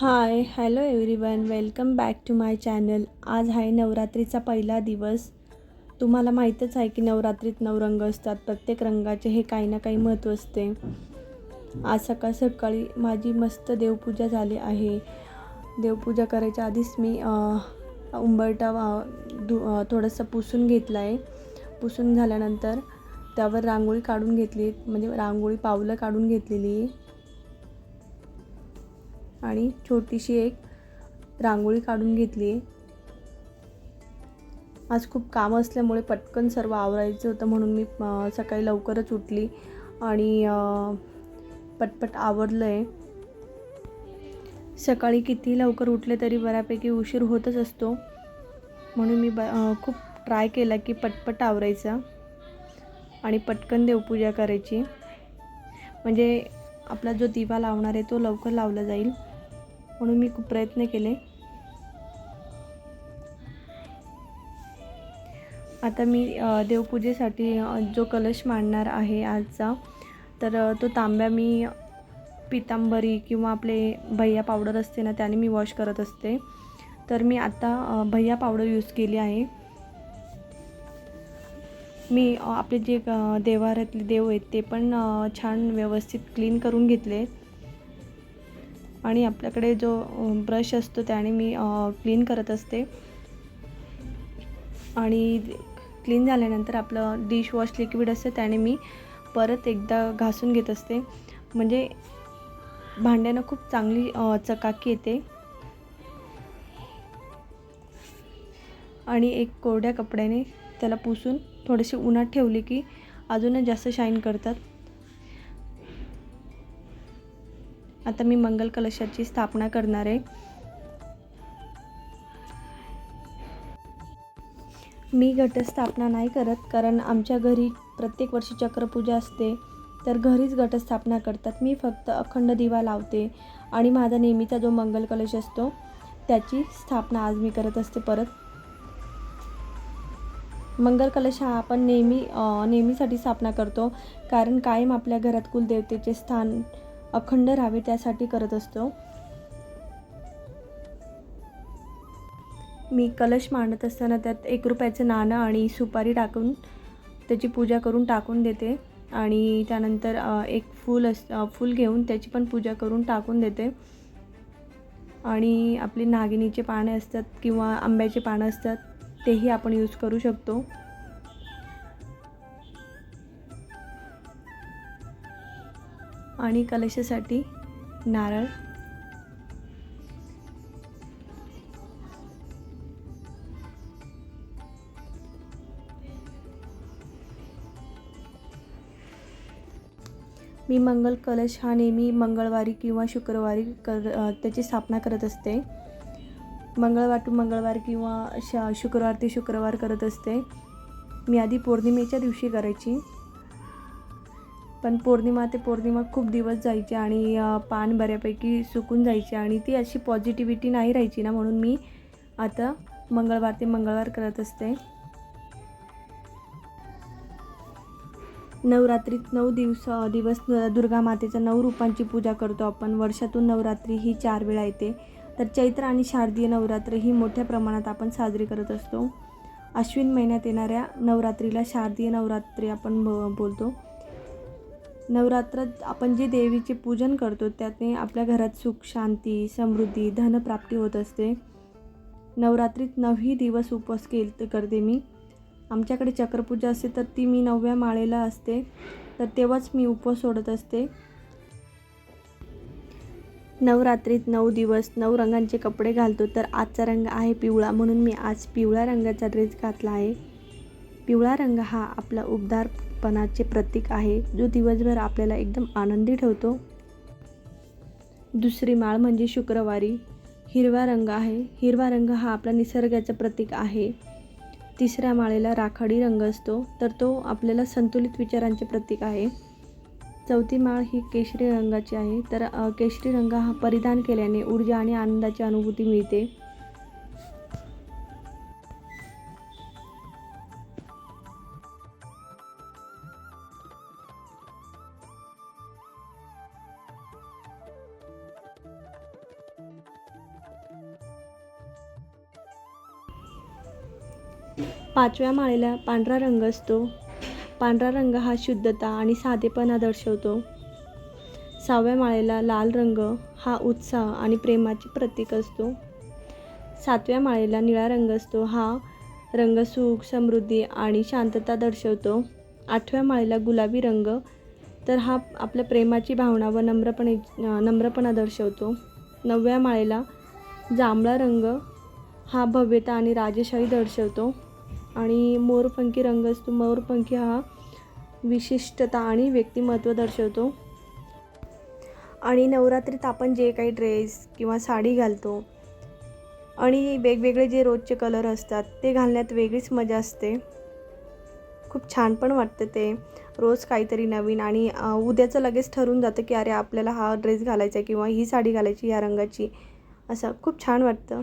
Hi hello everyone welcome back to my channel. आज आहे नवरात्रीचा पहिला दिवस. तुम्हाला माहीतच आहे की नवरात्रीत नऊ रंग असतात. प्रत्येक रंगाचे हे काही ना काही महत्त्व असते. आज सकाळ सकाळी माझी मस्त देवपूजा झाली आहे. देवपूजा करायच्या आधीच मी उंबरटा धु थोडंसं पुसून घेतलं आहे पुसून झाल्यानंतर त्यावर रांगोळी काढून घेतली. म्हणजे रांगोळी पावलं काढून घेतलेली. आहे आणि छोटीशी एक रांगोळी काढून घेतली. आहे आज खूप काम असल्यामुळे पटकन सर्व आवरायचं होतं म्हणून मी सकाळी लवकरच उठली आणि पटपट आवरलं आहे सकाळी किती लवकर उठले तरी बऱ्यापैकी उशीर होतच असतो. म्हणून मी ब खूप ट्राय केला की पटपट आवरायचा आणि पटकन देवपूजा करायची. म्हणजे आपला जो दिवा लावणार आहे तो लवकर लावला जाईल. म्हणून मी खूप प्रयत्न केले. आता मी देवपूजेसाठी जो कलश मांडणार आहे आजचा तर तो तांब्या मी पितांबरी किंवा आपले भैया पावडर असते ना त्याने मी वॉश करत असते. तर मी आता भैया पावडर यूज केली आहे. मी आपले जे देवारातले देव आहेत ते पण छान व्यवस्थित क्लीन करून घेतले. आणि आपल्याकडे जो ब्रश असतो त्याने मी क्लीन करत असते. आणि क्लीन झाल्यानंतर आपलं डिशवॉश लिक्विड असतं त्याने मी परत एकदा घासून घेत असते. म्हणजे भांड्यानं खूप चांगली चकाकी येते. आणि एक कोरड्या कपड्याने त्याला पुसून थोडेसे उन्हात ठेवले की अजूनच जास्त शाईन करतात. आता मी मंगल कलशाची स्थापना करणार आहे. मी घटस्थापना नाही करत कारण आमच्या घरी प्रत्येक वर्षी चक्रपूजा असते. तर घरीच घटस्थापना करतात. मी फक्त अखंड दिवा लावते आणि माझा नेहमीचा जो मंगल कलश असतो त्याची स्थापना आज मी करत असते परत. मंगल कलश हा आपण नेहमी नेहमीसाठी स्थापना करतो कारण कायम आपल्या घरात कुलदेवतेचे स्थान अखंड राहावे त्यासाठी करत असतो. मी कलश मांडत असताना त्यात एक रुपयाचं नाणं आणि सुपारी टाकून त्याची पूजा करून टाकून देते. आणि त्यानंतर एक फूल अस फूल घेऊन त्याची पण पूजा करून टाकून देते. आणि आपली नागिनीचे पाने असतात किंवा आंब्याचे पानं असतात तेही आपण यूज करू शकतो. आणि कलशासाठी नारळ. मी मंगल कलश हा नेहमी मंगळवारी किंवा शुक्रवारी कर त्याची स्थापना करत असते. मंगळवार टू मंगळवार किंवा श शुक्रवार ते शुक्रवार करत असते. मी आधी पौर्णिमेच्या दिवशी करायची. पण पौर्णिमा ते पौर्णिमा खूप दिवस जायचे आणि पान बऱ्यापैकी सुकून जायचे आणि ती अशी पॉझिटिव्हिटी नाही राहायची ना म्हणून मी आता मंगळवार ते मंगळवार करत असते. नवरात्रीत नऊ दिवस दिवस दुर्गा मातेच्या नऊ रूपांची पूजा करतो आपण. वर्षातून नवरात्री ही चार वेळा येते. तर चैत्र आणि शारदीय नवरात्र ही मोठ्या प्रमाणात आपण साजरी करत असतो. अश्विन महिन्यात येणाऱ्या नवरात्रीला शारदीय नवरात्री आपण ब बोलतो. नवरात्रात आपण जे देवीचे पूजन करतो त्याने आपल्या घरात सुख शांती समृद्धी धनप्राप्ती होत असते. नवरात्रीत नऊही दिवस उपवास केल करते मी. आमच्याकडे चक्रपूजा असते तर ती मी नवव्या माळेला असते. तर तेव्हाच मी उपवास सोडत असते. नवरात्रीत नऊ दिवस नऊ रंगांचे कपडे घालतो तर आजचा रंग आहे पिवळा म्हणून मी आज पिवळ्या रंगाचा ड्रेस घातला आहे. पिवळा रंग हा आपला उबदारपणाचे प्रतीक आहे जो दिवसभर आपल्याला एकदम आनंदी ठेवतो. दुसरी माळ म्हणजे शुक्रवारी. हिरवा रंग आहे. हिरवा रंग हा आपला निसर्गाचं प्रतीक आहे. तिसऱ्या माळेला राखाडी रंग असतो तर तो आपल्याला संतुलित विचारांचे प्रतीक आहे. चौथी माळ ही केशरी रंगाची आहे तर केशरी रंग हा परिधान केल्याने ऊर्जा आणि आनंदाची अनुभूती मिळते. पाचव्या माळेला पांढरा रंग असतो. पांढरा रंग हा शुद्धता आणि साधेपणा दर्शवतो. सहाव्या माळेला लाल रंग हा उत्साह आणि प्रेमाचे प्रतीक असतो. सातव्या माळेला निळा रंग असतो. हा रंग सुख समृद्धी आणि शांतता दर्शवतो. आठव्या माळेला गुलाबी रंग तर हा आपल्या प्रेमाची भावना व नम्रपणे नम्रपणा दर्शवतो. नवव्या माळेला जांभळा रंग हा भव्यता आणि राजेशाही दर्शवतो. आणि मोरपंखी रंग असतो मोरपंखी हा विशिष्टता आणि व्यक्तिमत्व दर्शवतो. आणि नवरात्रीत आपण जे काही ड्रेस किंवा साडी घालतो आणि वेगवेगळे जे रोजचे कलर असतात ते घालण्यात वेगळीच मजा असते. खूप छान पण वाटतं ते. रोज काहीतरी नवीन आणि उद्याचं लगेच ठरून जातं की अरे आपल्याला हा ड्रेस घालायचा आहे किंवा ही साडी घालायची ह्या रंगाची. असं खूप छान वाटतं.